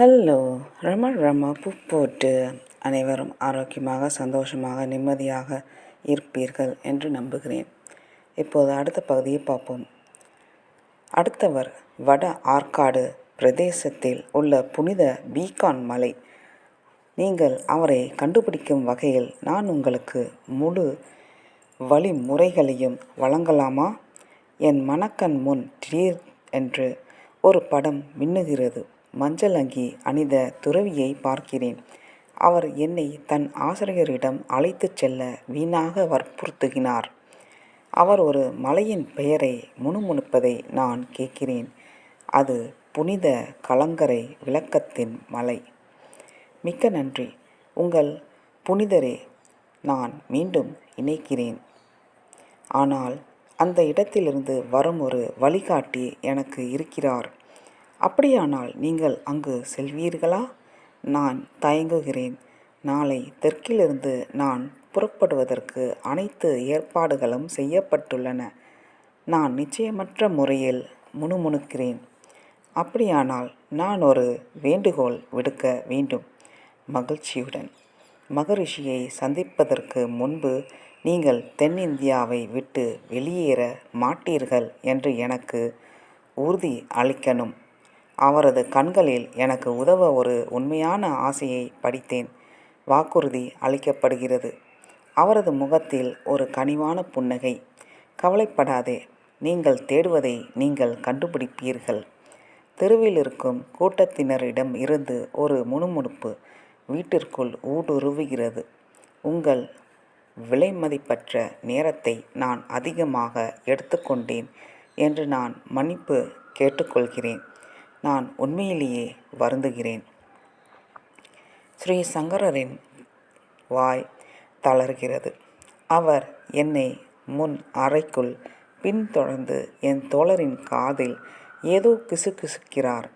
Hello ரம ரம பூ போட்டு அனைவரும் ஆரோக்கியமாக சந்தோஷமாக நிம்மதியாக இருப்பீர்கள் என்று நம்புகிறேன். இப்போது அடுத்த பகுதியை பார்ப்போம். அடுத்தவர் வட ஆற்காடு பிரதேசத்தில் உள்ள புனித பீகான் மலை. நீங்கள் அவரை கண்டுபிடிக்கும் வகையில் நான் உங்களுக்கு முழு வழிமுறைகளையும் வழங்கலாமா? என் மணக்கண் முன் திடீர் என்று ஒரு படம் மின்னுகிறது. மஞ்சள் அங்கி அணிந்த துறவியை பார்க்கிறேன். அவர் என்னை தன் ஆசிரியரிடம் அழைத்துச் செல்ல வீணாக வற்புறுத்துகினார் அவர் ஒரு மலையின் பெயரை முணுமுணுப்பதை நான் கேட்கிறேன். அது புனித கலங்கரை விளக்கத்தின் மலை. மிக்க நன்றி. உங்கள் புனிதரே நான் மீண்டும் இணைக்கிறேன். ஆனால் அந்த இடத்திலிருந்து வரும் ஒரு வழிகாட்டி எனக்கு இருக்கிறார். அப்படியானால் நீங்கள் அங்கு செல்வீர்களா? நான் தயங்குகிறேன். நாளை தெற்கிலிருந்து நான் புறப்படுவதற்கு அனைத்து ஏற்பாடுகளும் செய்யப்பட்டுள்ளன. நான் நிச்சயமற்ற முறையில் முணுமுணுக்கிறேன். அப்படியானால் நான் ஒரு வேண்டுகோள் விடுக்க வேண்டும். மகிழ்ச்சியுடன். மகரிஷியை சந்திப்பதற்கு முன்பு நீங்கள் தென்னிந்தியாவை விட்டு வெளியேற மாட்டீர்கள் என்று எனக்கு உறுதி அளிக்கணும். அவரது கண்களில் எனக்கு உதவ ஒரு உண்மையான ஆசையை படித்தேன். வாக்குறுதி அளிக்கப்படுகிறது. அவரது முகத்தில் ஒரு கனிவான புன்னகை. கவலைப்படாதே நீங்கள் தேடுவதை நீங்கள் கண்டுபிடிப்பீர்கள். தெருவில் இருக்கும் கூட்டத்தினரிடம் இருந்து ஒரு முணுமுணுப்பு வீட்டிற்குள் ஊடுருவுகிறது. உங்கள் விலைமதிப்பற்ற நேரத்தை நான் அதிகமாக எடுத்துக்கொண்டேன் என்று நான் மன்னிப்பு கேட்டுக்கொள்கிறேன். நான் உண்மையிலேயே வருந்துகிறேன். ஸ்ரீ சங்கரரின் வாய் தளர்கிறது. அவர் என்னை முன் அறைக்குள் பின்தொடர்ந்து என் தோழரின் காதில் ஏதோ கிசுகிசுக்கிறார்.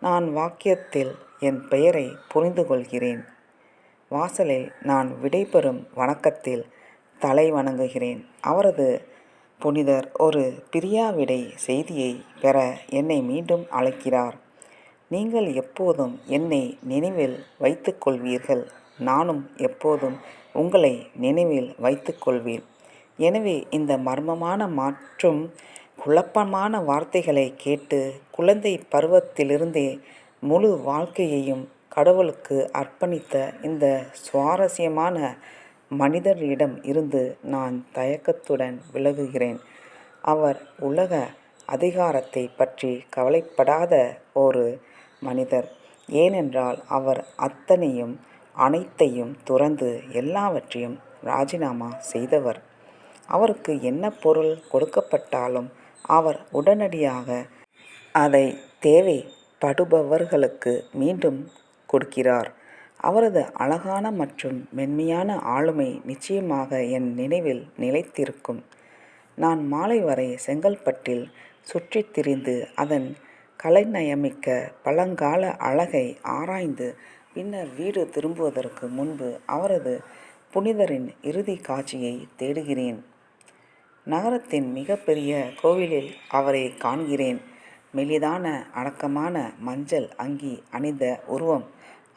நான் வாக்கியத்தில் என் பெயரை புரிந்து கொள்கிறேன் வாசலில் நான் விடைபெறும் வணக்கத்தில் தலை வணங்குகிறேன். அவரது புனிதர் ஒரு பிரியாவிடை செய்தியை பெற என்னை மீண்டும் அழைக்கிறார். நீங்கள் எப்போதும் என்னை நினைவில் வைத்துக்கொள்வீர்கள். நானும் எப்போதும் உங்களை நினைவில் வைத்துக்கொள்வேன். எனவே இந்த மர்மமான மற்றும் குழப்பமான வார்த்தைகளை கேட்டு குழந்தை பருவத்திலிருந்தே முழு வாழ்க்கையையும் கடவுளுக்கு அர்ப்பணித்த இந்த சுவாரஸ்யமான மனிதரிடம் இருந்து நான் தயக்கத்துடன் விலகுகிறேன். அவர் உலக அதிகாரத்தை பற்றி கவலைப்படாத ஒரு மனிதர். ஏனென்றால் அவர் அத்தனையும் அனைத்தையும் துறந்து எல்லாவற்றையும் ராஜினாமா செய்தவர். அவருக்கு என்ன பொருள் கொடுக்கப்பட்டாலும் அவர் உடனடியாக அதை தேவைப்படுபவர்களுக்கு மீண்டும் கொடுக்கிறார். அவரது அழகான மற்றும் மென்மையான ஆளுமை நிச்சயமாக என் நினைவில் நிலைத்திருக்கும். நான் மாலை வரை செங்கல்பட்டில் சுற்றித் திரிந்து அதன் கலைநயமிக்க பழங்கால அழகை ஆராய்ந்து பின்னர் வீடு திரும்புவதற்கு முன்பு அவரது புனிதரின் இறுதி காட்சியை தேடுகிறேன். நகரத்தின் மிகப்பெரிய கோவிலில் அவரை காண்கிறேன். மெலிதான அடக்கமான மஞ்சள் அங்கி அணிந்த உருவம்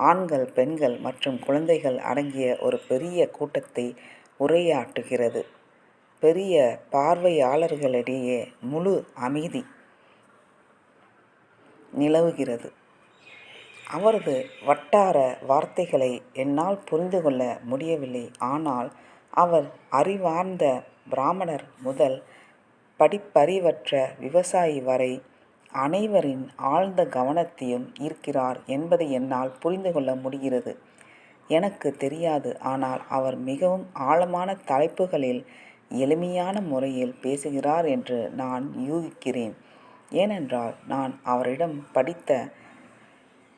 ஆண்கள் பெண்கள் மற்றும் குழந்தைகள் அடங்கிய ஒரு பெரிய கூட்டத்தை உரையாற்றுகிறது. பெரிய பார்வையாளர்களிடையே முழு அமைதி நிலவுகிறது. அவரது வட்டார வார்த்தைகளை என்னால் புரிந்து கொள்ள முடியவில்லை. ஆனால் அவர் அறிவார்ந்த பிராமணர் முதல் படிப்பறிவற்ற விவசாயி வரை அனைவரின் ஆழ்ந்த கவனத்தையும் ஈர்க்கிறார் என்பதை என்னால் புரிந்து கொள்ள முடிகிறது. எனக்கு தெரியாது ஆனால் அவர் மிகவும் ஆழமான தலைப்புகளில் எளிமையான முறையில் பேசுகிறார் என்று நான் யூகிக்கிறேன். ஏனென்றால் நான் அவரிடம் படித்த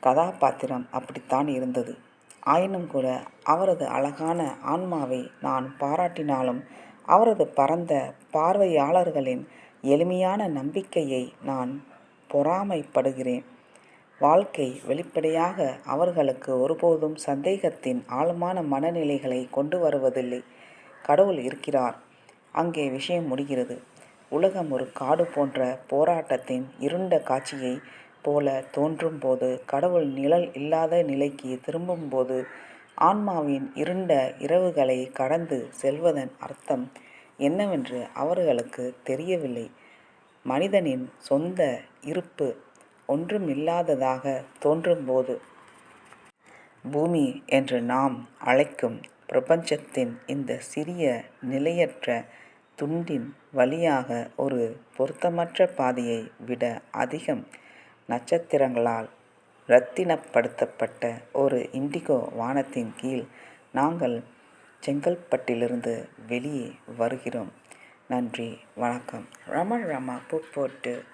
கதாபாத்திரம் அப்படித்தான் இருந்தது. ஆயினும் கூட அவரது அழகான ஆன்மாவை நான் பாராட்டினாலும் அவரது பரந்த பார்வையாளர்களின் எளிமையான நம்பிக்கையை நான் பொறாமைப்படுகிறேன். வாழ்க்கை வெளிப்படையாக அவர்களுக்கு ஒருபோதும் சந்தேகத்தின் ஆழமான மனநிலைகளை கொண்டு வருவதில்லை. கடவுள் இருக்கிறார். அங்கே விஷயம் முடிகிறது. உலகம் ஒரு காடு போன்ற போராட்டத்தின் இருண்ட காட்சியை போல தோன்றும் போது கடவுள் நிழல் இல்லாத நிலைக்கு திரும்பும்போது ஆன்மாவின் இருண்ட இரவுகளை கடந்து செல்வதன் அர்த்தம் என்னவென்று அவர்களுக்கு தெரியவில்லை. மனிதனின் சொந்த இருப்பு ஒன்றுமில்லாததாக தோன்றும்போது பூமி என்று நாம் அழைக்கும் பிரபஞ்சத்தின் இந்த சிறிய நிலையற்ற துண்டின் வழியாக ஒரு பொருத்தமற்ற பாதையை விட அதிகம் நட்சத்திரங்களால் இரத்தினப்படுத்தப்பட்ட ஒரு இண்டிகோ வானத்தின் கீழ் நாங்கள் செங்கல்பட்டிலிருந்து வெளியே வருகிறோம். நன்றி வணக்கம். ரமன் ரமா புக் போட்டு